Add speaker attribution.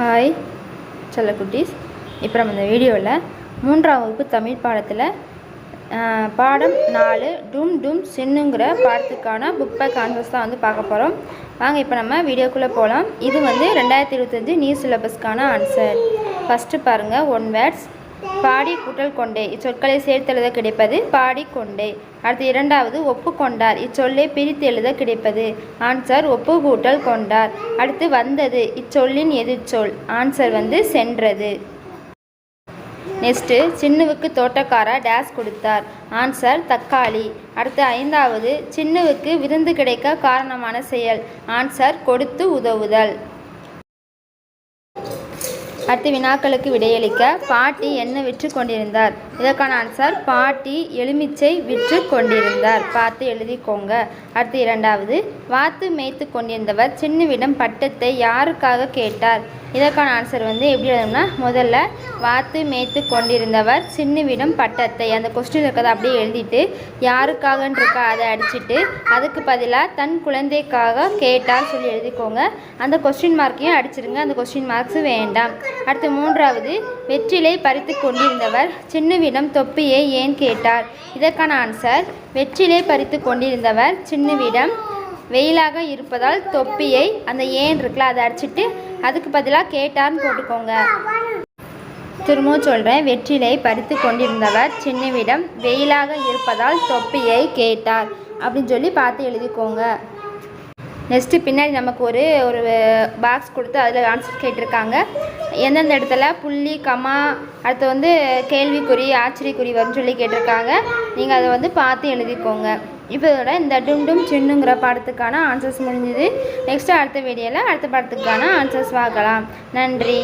Speaker 1: Hi செல்லக்குட்டீஸ் இப்போ நம்ம இந்த வீடியோவில் மூன்றாம் வகுப்பு தமிழ் பாடத்தில் பாடம் நாலு டும் டும் சின்னுங்கிற பாடத்துக்கான புக் பேக் ஆன்சர்ஸ் தான் வந்து பார்க்க போகிறோம் வாங்க இப்போ நம்ம வீடியோக்குள்ளே போகலாம் இது வந்து ரெண்டாயிரத்தி இருபத்தஞ்சு நியூ சிலபஸ்க்கான ஆன்சர் ஃபஸ்ட்டு பாருங்கள் ஒன் வேர்ட்ஸ் பாடி கூட்டல் கொண்டே இச்சொற்களை சேர்த்து எழுத கிடைப்பது பாடி கொண்டே அடுத்து இரண்டாவது ஒப்புக்கொண்டார். இச்சொல்லை பிரித்து எழுத கிடைப்பது ஆன்சர் ஒப்பு கூட்டல் கொண்டார் அடுத்து வந்தது இச்சொல்லின் எதிர்ச்சொல். ஆன்சர் வந்து சென்றது. நெக்ஸ்ட்டு சின்னுவுக்கு தோட்டக்காரா டேஸ் கொடுத்தார். ஆன்சர் தக்காளி. அடுத்து ஐந்தாவது சின்னுவுக்கு விருந்து கிடைக்க காரணமான செயல். ஆன்சர் கொடுத்து உதவுதல். அடுத்து வினாக்களுக்கு விடையளிக்க பாட்டி என்ன விற்று கொண்டிருந்தார்? இதற்கான ஆன்சர் பாட்டி எலுமிச்சை விற்று கொண்டிருந்தார். பார்த்து எழுதிக்கோங்க. அடுத்து இரண்டாவது வாத்து மேய்த்து கொண்டிருந்தவர் சின்னுவிடம் பட்டத்தை யாருக்காக கேட்டார்? இதற்கான ஆன்சர் வந்து எப்படி எழுதணும்னா முதல்ல வாத்து மேய்த்து கொண்டிருந்தவர் சின்னுவிடம் பட்டத்தை அந்த கொஸ்டின் இருக்கிறத அப்படியே எழுதிட்டு யாருக்காகன்ருக்கா அதை அடிச்சிட்டு அதுக்கு பதிலாக தன் குழந்தைக்காக கேட்டார் சொல்லி எழுதிக்கோங்க. அந்த கொஸ்டின் மார்க்கையும் அடிச்சிருங்க. அந்த கொஸ்டின் மார்க்ஸும் வேண்டாம். அடுத்து மூன்றாவது வெற்றிலை பறித்து கொண்டிருந்தவர் சின்னுவிடம் தொப்பியை ஏன் கேட்டார்? இதற்கான ஆன்சர் வெற்றிலை பறித்து கொண்டிருந்தவர் சின்னுவிடம் வெயிலாக இருப்பதால் தொப்பியை அந்த ஏன் இருக்குல்ல அதை அடிச்சிட்டு அதுக்கு பதிலாக கேட்டார்னு போட்டுக்கோங்க. திரும்பவும் சொல்கிறேன் வெற்றிலை பறித்து கொண்டிருந்தவர் சின்னுவிடம் வெயிலாக இருப்பதால் தொப்பியை கேட்டார் அப்படின்னு சொல்லி பார்த்து எழுதிக்கோங்க. நெக்ஸ்ட்டு பின்னாடி நமக்கு ஒரு ஒரு பாக்ஸ் கொடுத்து அதில் ஆன்சர் கேட்டிருக்காங்க. எந்தெந்த இடத்துல புள்ளி கமா அடுத்து வந்து கேள்விக்குறி ஆச்சரியக்குறி வரும்னு சொல்லி கேட்டிருக்காங்க. நீங்கள் அதை வந்து பார்த்து எழுதிக்கோங்க. இதோட இந்த டும் டும் சின்னுங்கிற பாடத்துக்கான ஆன்சர்ஸ் முடிஞ்சுது. நெக்ஸ்ட்டு அடுத்த வீடியோவில் அடுத்த பாடத்துக்கான ஆன்சர்ஸ் பார்க்கலாம். நன்றி.